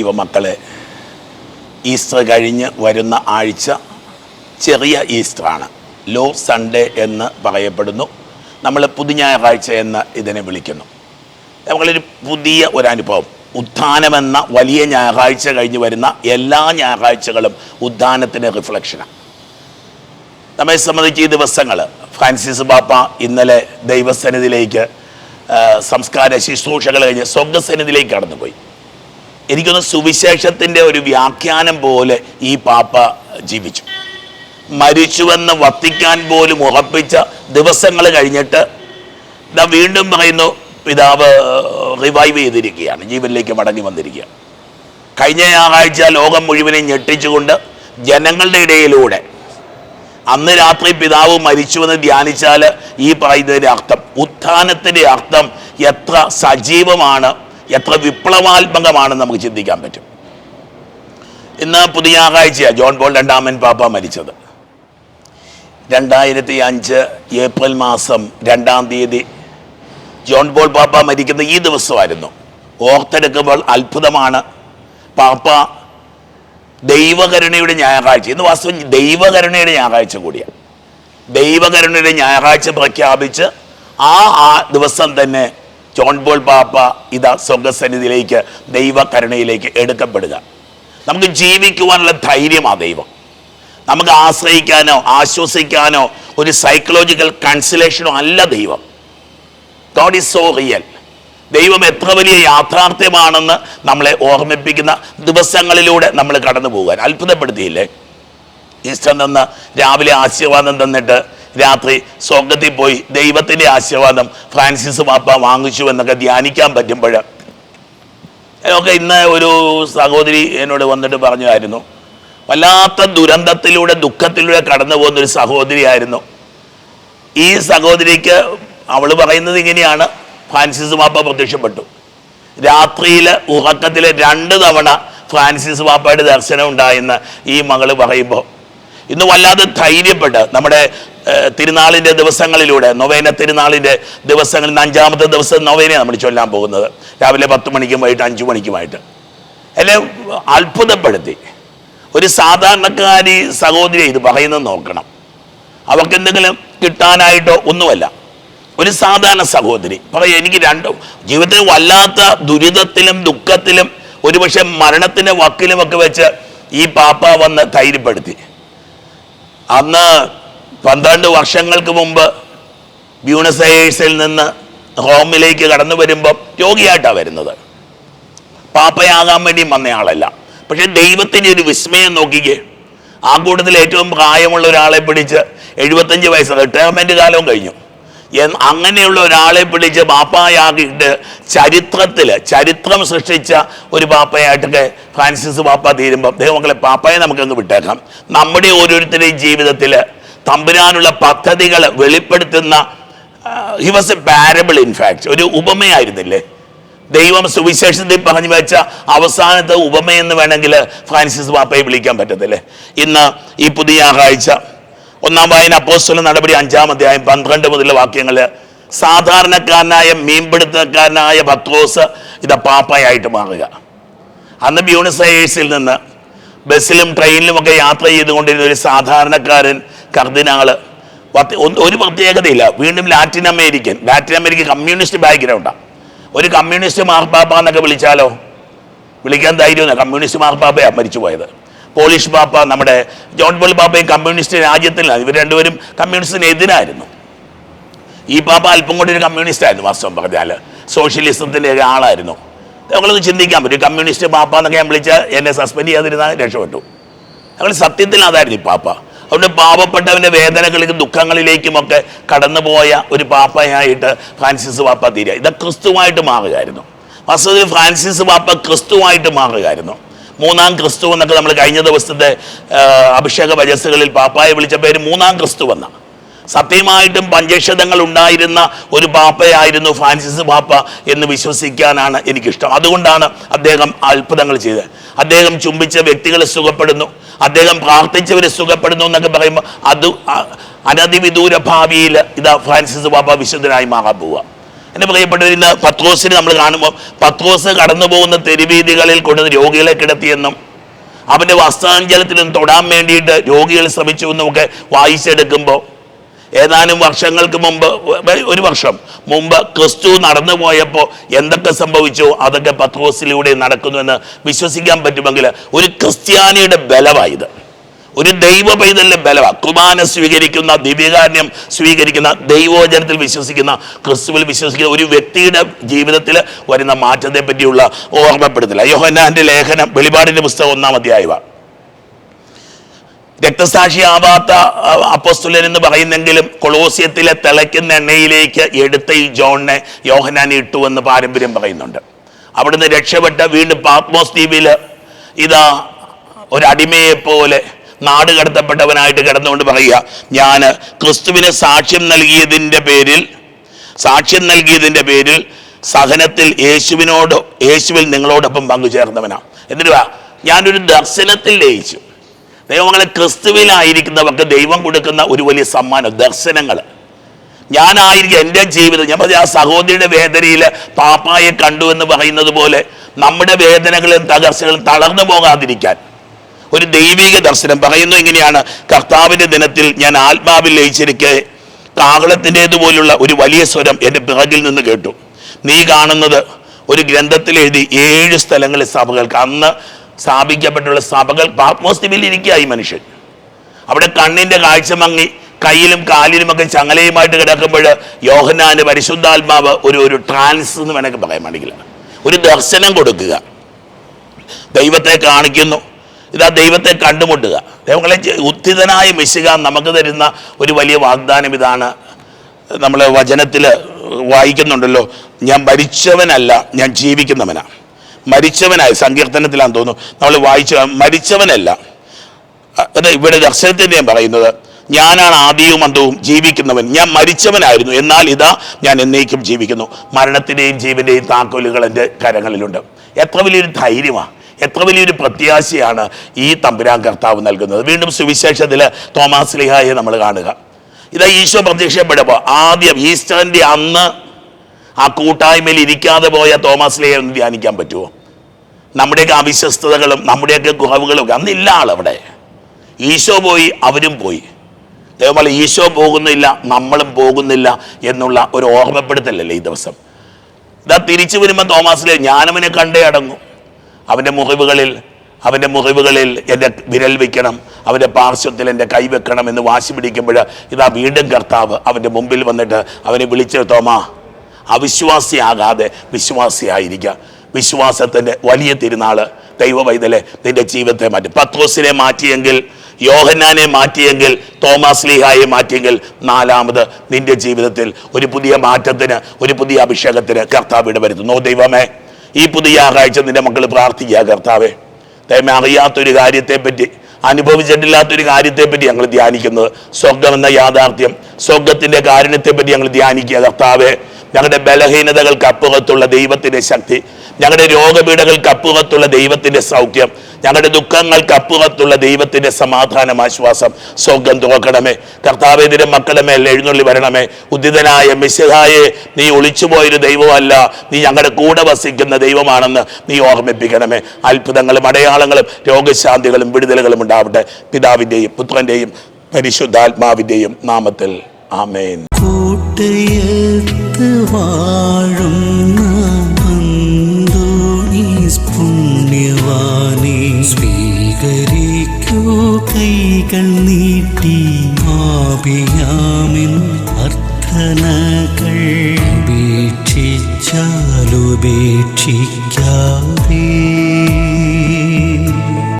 ദൈവമക്കളെ ഈസ്റ്റർ കഴിഞ്ഞ് വരുന്ന ആഴ്ച ചെറിയ ഈസ്റ്ററാണ്. ലോ സൺഡേ എന്ന് പറയപ്പെടുന്നു. നമ്മൾ പുതുഞായറാഴ്ച എന്ന് ഇതിനെ വിളിക്കുന്നു. നമ്മളൊരു പുതിയ ഒരു അനുഭവം ഉത്ഥാനമെന്ന വലിയ ഞായറാഴ്ച കഴിഞ്ഞ് വരുന്ന എല്ലാ ഞായറാഴ്ചകളും ഉത്ഥാനത്തിന്റെ റിഫ്ലക്ഷനാണ് നമ്മെ സംബന്ധിച്ച് ഈ ദിവസങ്ങൾ ഫ്രാൻസിസ് ബാപ്പ ഇന്നലെ ദൈവസന്നിധിയിലേക്ക് സംസ്കാര ശുശ്രൂഷകൾ കഴിഞ്ഞ് സ്വർഗസന്നിധിയിലേക്ക് കടന്നുപോയി. എനിക്കൊന്ന് സുവിശേഷത്തിന്റെ ഒരു വ്യാഖ്യാനം പോലെ ഈ പാപ്പ ജീവിച്ചു. മരിച്ചുവെന്ന് വത്തിക്കാൻ പോലും ഉറപ്പിച്ച ദിവസങ്ങൾ കഴിഞ്ഞിട്ട് ഇതാ വീണ്ടും പറയുന്നു പിതാവ് റിവൈവ് ചെയ്തിരിക്കുകയാണ്. ജീവനിലേക്ക് മടങ്ങി വന്നിരിക്കുകയാണ്. കഴിഞ്ഞ ഞായറാഴ്ച ലോകം മുഴുവനെ ഞെട്ടിച്ചുകൊണ്ട് ജനങ്ങളുടെ ഇടയിലൂടെ അന്ന് രാത്രി പിതാവ് മരിച്ചുവെന്ന് ധ്യാനിച്ചാൽ ഈ പറയുന്നതിന്റെ അർത്ഥം ഉത്ഥാനത്തിന്റെ അർത്ഥം എത്ര സജീവമാണ് എത്ര വിപ്ലവാത്മകമാണെന്ന് നമുക്ക് ചിന്തിക്കാൻ പറ്റും. ഇന്ന് പുതിയ ആഴ്ചയാണ് ജോൺ പോൾ രണ്ടാമൻ പാപ്പ മരിച്ചത്. രണ്ടായിരത്തി അഞ്ച് ഏപ്രിൽ മാസം രണ്ടാം തീയതി ജോൺ പോൾ പാപ്പ മരിക്കുന്ന ഈ ദിവസമായിരുന്നു. ഓർത്തെടുക്കുമ്പോൾ അത്ഭുതമാണ് പാപ്പ ദൈവകരുണയുടെ ഞായറാഴ്ച. ഇന്ന് വാസ്തവം ദൈവകരുണയുടെ ഞായറാഴ്ച കൂടിയാണ് ദൈവകരുണയുടെ ഞായറാഴ്ച പ്രഖ്യാപിച്ച് ആ ആ ദിവസം തന്നെ ജോൺ ബോൾ പാപ്പ ഇതാ സ്വർഗസന്നിധിയിലേക്ക് ദൈവകരുണയിലേക്ക് എടുക്കപ്പെടുക. നമുക്ക് ജീവിക്കുവാനുള്ള ധൈര്യം ആ ദൈവം. നമുക്ക് ആശ്രയിക്കാനോ ആശ്വസിക്കാനോ ഒരു സൈക്കോളജിക്കൽ കൺസിലേഷനോ അല്ല ദൈവം. ഗോഡ് ഈസ് സോ റിയൽ ദൈവം എത്ര വലിയ യാഥാർത്ഥ്യമാണെന്ന് നമ്മളെ ഓർമ്മിപ്പിക്കുന്ന ദിവസങ്ങളിലൂടെ നമ്മൾ കടന്നു പോകാൻ അത്ഭുതപ്പെടുത്തിയില്ലേ? ഈസ്റ്റർ നിന്ന് രാവിലെ ആശീർവാദം തന്നിട്ട് രാത്രി സ്വർഗത്തിൽ പോയി ദൈവത്തിന്റെ ആശീർവാദം ഫ്രാൻസിസ് പാപ്പ വാങ്ങിച്ചു എന്നൊക്കെ ധ്യാനിക്കാൻ പറ്റുമ്പോൾ. ഒക്കെ ഇന്ന് ഒരു സഹോദരി എന്നോട് വന്നിട്ട് പറഞ്ഞായിരുന്നു വല്ലാത്ത ദുരന്തത്തിലൂടെ ദുഃഖത്തിലൂടെ കടന്നു പോകുന്ന ഒരു സഹോദരിയായിരുന്നു. ഈ സഹോദരിക്ക് അവൾ പറയുന്നത് ഇങ്ങനെയാണ്. ഫ്രാൻസിസ് പാപ്പ പ്രത്യക്ഷപ്പെട്ടു. രാത്രിയിൽ ഉറക്കത്തിൽ രണ്ട് തവണ ഫ്രാൻസിസ് പാപ്പയുടെ ദർശനം ഉണ്ടായെന്ന് ഈ മകൾ പറയുമ്പോൾ. ഇന്ന് വല്ലാതെ ധൈര്യപ്പെട്ട് നമ്മുടെ തിരുനാളിന്റെ ദിവസങ്ങളിലൂടെ നൊവേന തിരുനാളിന്റെ ദിവസങ്ങളിൽ അഞ്ചാമത്തെ ദിവസം നൊവേനയാണ് നമ്മൾ ചൊല്ലാൻ പോകുന്നത്. രാവിലെ പത്ത് മണിക്കും വൈകിട്ട് അഞ്ചു മണിക്കുമായിട്ട്. എന്നെ അത്ഭുതപ്പെടുത്തി. ഒരു സാധാരണക്കാരി സഹോദരി ഇത് പറയുന്നത് നോക്കണം. അവർക്ക് എന്തെങ്കിലും കിട്ടാനായിട്ടോ ഒന്നുമല്ല. ഒരു സാധാരണ സഹോദരി. പറയും എനിക്ക് രണ്ടും ജീവിതത്തിൽ വല്ലാത്ത ദുരിതത്തിലും ദുഃഖത്തിലും ഒരുപക്ഷെ മരണത്തിന്റെ വക്കിലുമൊക്കെ വെച്ച് ഈ പാപ്പ വന്ന് ധൈര്യപ്പെടുത്തി. അന്ന് പന്ത്രണ്ട് വർഷങ്ങൾക്ക് മുമ്പ് ബ്യൂണസ് നിന്ന് റോമിലേക്ക് കടന്നു വരുമ്പം രോഗിയായിട്ടാണ് വരുന്നത്. പാപ്പയാകാൻ വേണ്ടി വന്നയാളല്ല. പക്ഷെ ദൈവത്തിന്റെ ഒരു വിസ്മയം നോക്കിക്കേ. ആ കൂട്ടത്തിൽ ഏറ്റവും പ്രായമുള്ള ഒരാളെ പിടിച്ച് എഴുപത്തഞ്ച് വയസ്സ് റിട്ടയർമെന്റ് കാലവും കഴിഞ്ഞു. അങ്ങനെയുള്ള ഒരാളെ പിടിച്ച് പാപ്പായാകിട്ട് ചരിത്രത്തിൽ ചരിത്രം സൃഷ്ടിച്ച ഒരു പാപ്പയായിട്ടൊക്കെ ഫ്രാൻസിസ് പാപ്പ തീരുമ്പോൾ ദൈവമക്കളെ പാപ്പയെ നമുക്കങ്ങ് വിട്ടേക്കാം. നമ്മുടെ ഓരോരുത്തരുടെയും ജീവിതത്തിൽ തമ്പുരാനുള്ള പദ്ധതികൾ വെളിപ്പെടുത്തുന്ന he was a parable in fact ഒരു ഉപമയായിരുന്നില്ലേ? ദൈവം സുവിശേഷത്തിൽ പറഞ്ഞു വെച്ച അവസാനത്തെ ഉപമയെന്ന് വേണമെങ്കിൽ ഫ്രാൻസിസ് പാപ്പയെ വിളിക്കാൻ പറ്റത്തില്ലേ? ഇന്ന് ഈ പുതിയ ആഴ്ച ഒന്നാം വായന അപ്പോസ്റ്റല നടപടി അഞ്ചാം അധ്യായം പന്ത്രണ്ട് മുതലുള്ള വാക്യങ്ങൾ സാധാരണക്കാരനായ മീൻപിടുത്തക്കാരനായ ഭക്തോസ് ഇത് പാപ്പയായിട്ട് മാറുക. അന്ന് ബ്യൂണസ് അയേഴ്സിൽ നിന്ന് ബസ്സിലും ട്രെയിനിലും ഒക്കെ യാത്ര ചെയ്തുകൊണ്ടിരുന്ന ഒരു സാധാരണക്കാരൻ കർദിനാൾ. ഒരു പ്രത്യേകതയില്ല. വീണ്ടും Latin American. Latin America communist ബാക്ക്ഗ്രൗണ്ടാണ് ഒരു കമ്മ്യൂണിസ്റ്റ് മാർപ്പാപ്പ എന്നൊക്കെ വിളിച്ചാലോ? വിളിക്കാൻ ധൈര്യമില്ല കമ്മ്യൂണിസ്റ്റ് മാർപ്പാപ്പയാണ് മരിച്ചു പോയത്. പോളിഷ് പാപ്പ നമ്മുടെ ജോൺ പോൾ പാപ്പയും കമ്മ്യൂണിസ്റ്റ് രാജ്യത്തിലാണ്. ഇവർ രണ്ടുപേരും കമ്മ്യൂണിസ്റ്റിന് എതിരായിരുന്നു ഈ പാപ്പ അല്പം കൂടി ഒരു കമ്മ്യൂണിസ്റ്റ് ആയിരുന്നു വാസ്തവം പറഞ്ഞാൽ സോഷ്യലിസത്തിന്റെ ഒരു ആളായിരുന്നു. നമ്മളൊന്ന് ചിന്തിക്കാൻ പറ്റും. കമ്മ്യൂണിസ്റ്റ് പാപ്പ എന്നൊക്കെ ഞാൻ വിളിച്ചാൽ എന്നെ സസ്പെൻഡ് ചെയ്യാതിരുന്നാൽ രക്ഷപ്പെട്ടു. ഞങ്ങൾ സത്യത്തിൽ അതായിരുന്നു ഈ പാപ്പ. അതുകൊണ്ട് പാവപ്പെട്ടവന്റെ വേദനകളിലും ദുഃഖങ്ങളിലേക്കും ഒക്കെ കടന്നുപോയ ഒരു പാപ്പയായിട്ട് ഫ്രാൻസിസ് പാപ്പ തീരുക. ഇത് ക്രിസ്തുവായിട്ട് മാറുകയായിരുന്നു. വാസ്തവത്തിൽ ഫ്രാൻസിസ് പാപ്പ ക്രിസ്തുവായിട്ട് മാറുകയായിരുന്നു. മൂന്നാം ക്രിസ്തു എന്നൊക്കെ നമ്മൾ കഴിഞ്ഞ ദിവസത്തെ അഭിഷേക വജസ്സുകളിൽ പാപ്പായെ വിളിച്ച പേര് മൂന്നാം ക്രിസ്തു എന്ന സത്യമായിട്ടും പഞ്ചക്ഷതങ്ങൾ ഉണ്ടായിരുന്ന ഒരു പാപ്പയായിരുന്നു ഫ്രാൻസിസ് പാപ്പ എന്ന് വിശ്വസിക്കാനാണ് എനിക്കിഷ്ടം. അതുകൊണ്ടാണ് അദ്ദേഹം അത്ഭുതങ്ങൾ ചെയ്തത്. അദ്ദേഹം ചുംബിച്ച വ്യക്തികൾ സുഖപ്പെടുന്നു. അദ്ദേഹം പ്രാർത്ഥിച്ചവരെ സുഖപ്പെടുന്നു എന്നൊക്കെ പറയുമ്പോൾ അത് അനധിവിദൂര ഭാവിയിൽ ഇതാ ഫ്രാൻസിസ് പാപ്പ വിശുദ്ധനായി മാറാൻ പോവുക എന്നെ പ്രിയപ്പെട്ടവർ ഇന്ന് പത്രോസിന് നമ്മൾ കാണുമ്പോൾ പത്രോസ് കടന്നു പോകുന്ന തെരുവീതികളിൽ കൊണ്ട് രോഗികളെ കിടത്തിയെന്നും അവന്റെ വസ്ത്രാഞ്ചലത്തിലും തൊടാൻ വേണ്ടിയിട്ട് രോഗികൾ ശ്രമിച്ചു എന്നും ഒക്കെ വായിച്ചെടുക്കുമ്പോൾ ഏതാനും വർഷങ്ങൾക്ക് മുമ്പ് ഒരു വർഷം മുമ്പ് ക്രിസ്തു നടന്നു പോയപ്പോൾ എന്തൊക്കെ സംഭവിച്ചു? അതൊക്കെ പത്രോസിലൂടെ നടക്കുന്നുവെന്ന് വിശ്വസിക്കാൻ പറ്റുമെങ്കിൽ ഒരു ക്രിസ്ത്യാനിയുടെ ബലമായത്. ഒരു ദൈവ പൈതലിന്റെ ബലമാണ് കുർബാന സ്വീകരിക്കുന്ന ദിവ്യകാരുണ്യം സ്വീകരിക്കുന്ന ദൈവോചനത്തിൽ വിശ്വസിക്കുന്ന ക്രിസ്തുവിൽ വിശ്വസിക്കുന്ന ഒരു വ്യക്തിയുടെ ജീവിതത്തിൽ വരുന്ന മാറ്റത്തെ പറ്റിയുള്ള ഓർമ്മപ്പെടുത്തില്ല യോഹന്നാന്റെ ലേഖനം വെളിപാടിന്റെ പുസ്തകം ഒന്നാം അധ്യായമാണ്. രക്തസാക്ഷിയാവാത്ത അപ്പസ്തുലൻ എന്ന് പറയുന്നെങ്കിലും കൊളോസ്യത്തിലെ തിളയ്ക്കുന്ന എണ്ണയിലേക്ക് എടുത്ത ഈ ജോണിനെ യോഹനാൻ ഇട്ടു എന്ന് പാരമ്പര്യം പറയുന്നുണ്ട്. അവിടുന്ന് രക്ഷപ്പെട്ട വീണ്ടും പാത്മോസ് ദ്വീപിൽ ഇതാ ഒരടിമയെ പോലെ നാട് കടത്തപ്പെട്ടവനായിട്ട് കിടന്നുകൊണ്ട് പറയുക ഞാൻ ക്രിസ്തുവിന് സാക്ഷ്യം നൽകിയതിന്റെ പേരിൽ സാക്ഷ്യം നൽകിയതിന്റെ പേരിൽ സഹനത്തിൽ യേശുവിനോട് യേശുവിൽ നിങ്ങളോടൊപ്പം പങ്കുചേർന്നവനാണ് എന്നിട്ട് ഞാനൊരു ദർശനത്തിൽ ലയിച്ചു. ദൈവങ്ങളെ ക്രിസ്തുവിലായിരിക്കുന്നവർക്ക് ദൈവം കൊടുക്കുന്ന ഒരു വലിയ സമ്മാനം ദർശനങ്ങൾ. ഞാനായിരിക്കും എന്റെ ജീവിതം. ഞാൻ പറഞ്ഞ ആ സഹോദരിയുടെ വേദനയിൽ പാപ്പായെ കണ്ടു എന്ന് പറയുന്നത് പോലെ നമ്മുടെ വേദനകളും തകർച്ചകളും തളർന്നു പോകാതിരിക്കാൻ ഒരു ദൈവിക ദർശനം. പറയുന്നു ഇങ്ങനെയാണ് കർത്താവിന്റെ ദിനത്തിൽ ഞാൻ ആത്മാവിൽ ലയിച്ചിരിക്കെ കാഹളത്തിന്റേതുപോലുള്ള ഒരു വലിയ സ്വരം എന്റെ പിറകിൽ നിന്ന് കേട്ടു. നീ കാണുന്നത് ഒരു ഗ്രന്ഥത്തിൽ എഴുതി ഏഴ് സ്ഥലങ്ങളിൽ സഭകൾക്ക്. അന്ന് സ്ഥാപിക്കപ്പെട്ടുള്ള സഭകൾ പാത്മോസ് ദ്വീപിൽ ഇരിക്കുക ഈ മനുഷ്യൻ. അവിടെ കണ്ണിന്റെ കാഴ്ച മങ്ങി കയ്യിലും കാലിലുമൊക്കെ ചങ്ങലയുമായിട്ട് കിടക്കുമ്പോൾ യോഹനാന് പരിശുദ്ധാത്മാവ് ഒരു ഒരു ട്രാൻസ് എന്ന് വേണമെങ്കിൽ പറയാൻ വേണമെങ്കിൽ ഒരു ദർശനം കൊടുക്കുക. ദൈവത്തെ കാണിക്കുന്നു. ഇതാ ദൈവത്തെ കണ്ടുമുട്ടുക. ദൈവങ്ങളെ ഉത്തിതനായ മിശുക നമുക്ക് തരുന്ന ഒരു വലിയ വാഗ്ദാനം ഇതാണ്. നമ്മൾ വചനത്തിൽ വായിക്കുന്നുണ്ടല്ലോ ഞാൻ ഭരിച്ചവനല്ല ഞാൻ ജീവിക്കുന്നവനാണ് മരിച്ചവനായി സങ്കീർത്തനത്തിലാന്ന് തോന്നുന്നു. നമ്മൾ വായിച്ച മരിച്ചവനല്ല. ഇവിടെ ദർശനത്തിന്റെ ഞാൻ പറയുന്നത് ഞാനാണ് ആദിയും അന്തവും ജീവിക്കുന്നവൻ. ഞാൻ മരിച്ചവനായിരുന്നു എന്നാൽ ഇതാ ഞാൻ എന്നേക്കും ജീവിക്കുന്നു. മരണത്തിന്റെയും ജീവന്റെയും താക്കോലുകൾ എന്റെ കരങ്ങളിലുണ്ട്. എത്ര വലിയൊരു ധൈര്യമാണ് എത്ര വലിയൊരു പ്രത്യാശയാണ് ഈ തമ്പുരാൻ കർത്താവ് നൽകുന്നത്. വീണ്ടും സുവിശേഷത്തിൽ തോമാസ് ലിഹായെ നമ്മൾ കാണുക. ഇതാ ഈശോ പ്രത്യക്ഷപ്പെടുമ്പോൾ ആദ്യം ഈസ്റ്ററിന്റെ അന്ന് ആ കൂട്ടായ്മയിൽ ഇരിക്കാതെ പോയ തോമാസ് ലിഹയെ ഒന്ന് ധ്യാനിക്കാൻ പറ്റുമോ നമ്മുടെയൊക്കെ അവിശ്വസ്തതകളും നമ്മുടെയൊക്കെ ഗുഹവുകളും ഒക്കെ അന്നില്ല ആളവിടെ. ഈശോ പോയി അവരും പോയി. അതേപോലെ ഈശോ പോകുന്നില്ല നമ്മളും പോകുന്നില്ല എന്നുള്ള ഒരു ഓർമ്മപ്പെടുത്തലല്ലേ ഈ ദിവസം. ഇതാ തിരിച്ചു വരുമ്പോൾ തോമാസിലെ ഞാനവനെ കണ്ടേ അടങ്ങും. അവന്റെ മുറിവുകളിൽ അവന്റെ മുറിവുകളിൽ എന്റെ വിരൽ വെക്കണം അവന്റെ പാർശ്വത്തിൽ എന്റെ കൈ വെക്കണം എന്ന് വാശി പിടിക്കുമ്പോൾ ഇതാ വീണ്ടും കർത്താവ് അവന്റെ മുമ്പിൽ വന്നിട്ട് അവനെ വിളിച്ചു തോമാ അവിശ്വാസിയാകാതെ വിശ്വാസിയായിരിക്കുക വിശ്വാസത്തിന്റെ വലിയ തിരുനാൾ ദൈവ വൈതലെ നിന്റെ ജീവിതത്തെ മാറ്റി. പത്രോസിനെ മാറ്റിയെങ്കിൽ യോഹന്നാനെ മാറ്റിയെങ്കിൽ തോമസ് ലീഹായെ മാറ്റിയെങ്കിൽ നാലാമത് നിന്റെ ജീവിതത്തിൽ ഒരു പുതിയ മാറ്റത്തിന് ഒരു പുതിയ അഭിഷേകത്തിന് കർത്താവ് വരുത്തുന്നു ദൈവമേ ഈ പുതിയ ആഴ്ച നിന്റെ മക്കൾ പ്രാർത്ഥിക്കുക കർത്താവേ. ദൈവമേ അറിയാത്തൊരു കാര്യത്തെപ്പറ്റി അനുഭവിച്ചിട്ടില്ലാത്തൊരു കാര്യത്തെപ്പറ്റി ഞങ്ങൾ ധ്യാനിക്കുന്നത്. സ്വർഗം എന്ന യാഥാർത്ഥ്യം സ്വർഗത്തിന്റെ കാരുണ്യത്തെപ്പറ്റി ഞങ്ങൾ ധ്യാനിക്കുക കർത്താവേ. ഞങ്ങളുടെ ബലഹീനതകൾക്ക് അപ്പുറത്തുള്ള ദൈവത്തിന്റെ ശക്തി ഞങ്ങളുടെ രോഗപീഠകൾക്ക് അപ്പുറത്തുള്ള ദൈവത്തിന്റെ സൗഖ്യം. ഞങ്ങളുടെ ദുഃഖങ്ങൾക്ക് അപ്പുറത്തുള്ള ദൈവത്തിന്റെ സമാധാനം ആശ്വാസം. സ്വർഗം തുറക്കണമേ. കർത്താവേതിരെ മക്കളുടെ മേൽ എഴുന്നള്ളി വരണമേ. ഉദിതനായ മിശിഹായെ നീ ഒളിച്ചുപോയൊരു ദൈവമല്ല. നീ ഞങ്ങളുടെ കൂടെ വസിക്കുന്ന ദൈവമാണെന്ന് നീ ഓർമ്മിപ്പിക്കണമേ. അത്ഭുതങ്ങളും അടയാളങ്ങളും രോഗശാന്തികളും വിടുതലുകളും ഉണ്ടാവട്ടെ. പിതാവിന്റെയും പുത്രന്റെയും പരിശുദ്ധാത്മാവിന്റെയും നാമത്തിൽ. ആമേൻ. കൂട്ടയത്ത്